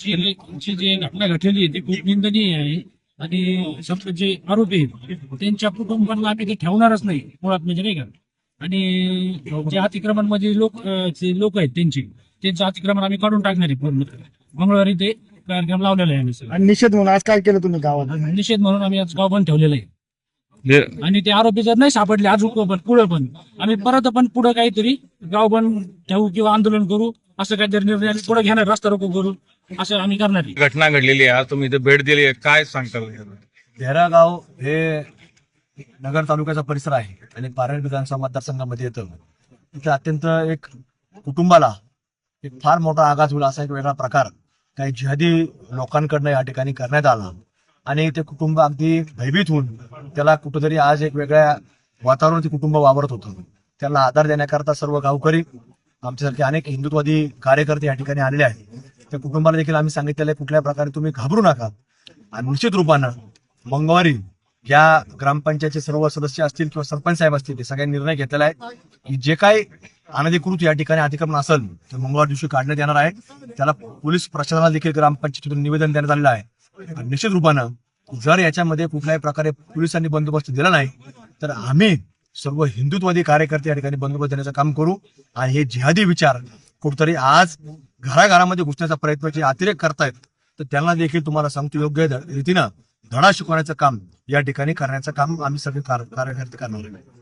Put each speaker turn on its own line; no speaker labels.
जी जी जी घटना घडलेली आहे ती खूप निंदनीय आहे. आणि समजा जे आरोपी आहेत त्यांच्या कुटुंबांना आम्ही ते ठेवणारच नाही मुळात म्हणजे नाही का? आणि जे अतिक्रमणमध्ये लोक जे लोक आहेत त्यांची त्यांचं अतिक्रमण आम्ही काढून टाकणार आहे. पूर्ण मंगळवारी ते कार्यक्रम लावलेला आहे आम्ही.
आणि निषेध म्हणून आज काय केलं तुम्ही गावात?
निषेध म्हणून आम्ही आज गाव बंद ठेवलेलं आहे. आणि ते आरोपी जर नाही सापडले अजून पण पुढे पण आम्ही परत पण पुढे काहीतरी गाव बंद ठेवू किंवा आंदोलन करू असं काहीतरी निर्णय आम्ही पुढे घेणार रस्ता रोको करू. असं आम्ही करणार आहे.
घटना घडलेली आहे. आज तुम्ही इथे भेट दिली आहे. काय सांगता
देहरा गाव हे नगर तालुक्याचा परिसर आहे आणि पारनेर विधानसभा मतदारसंघामध्ये येतं. तिथे अत्यंत एक कुटुंबाला एक फार मोठा आघात होईल असा एक वेगळा प्रकार काही जिहादी लोकांकडनं या ठिकाणी करण्यात आला. आणि ते कुटुंब अगदी भयभीत होऊन त्याला कुठंतरी आज एक वेगळ्या वातावरणात ते कुटुंब वावरत होतं. त्याला आधार देण्याकरता सर्व गावकरी आमच्यासारखे अनेक हिंदुत्ववादी कार्यकर्ते या ठिकाणी आलेले आहेत. त्या कुटुंबाला देखील आम्ही सांगितलेलं आहे कुठल्या प्रकारे तुम्ही घाबरू नका. आणि निश्चित रूपानं मंगळवारी या ग्रामपंचायतचे सर्व सदस्य असतील किंवा सरपंच साहेब असतील ते सगळ्यांनी निर्णय घेतलेला आहे की जे काही अनधिकृत या ठिकाणी अतिक्रमण असेल ते मंगळवार दिवशी काढण्यात येणार आहे. त्याला पोलीस प्रशासनाला देखील ग्रामपंचायतीतून निवेदन देण्यात आलेलं आहे. निश्चित रूपानं जर याच्यामध्ये कुठल्याही प्रकारे पोलिसांनी बंदोबस्त दिला नाही तर आम्ही सर्व हिंदुत्ववादी कार्यकर्ते या ठिकाणी बंदोबस्त देण्याचं काम करू. आणि हे जिहादी विचार कुठतरी आज घराघरामध्ये घुसण्याचा प्रयत्न जे अतिरेक करतायत तर त्यांना देखील तुम्हाला सांगतो योग्य रीतीनं धडा शिकवण्याचं काम या ठिकाणी करण्याचं काम आम्ही सगळे कार्यकर्ते करणार आहे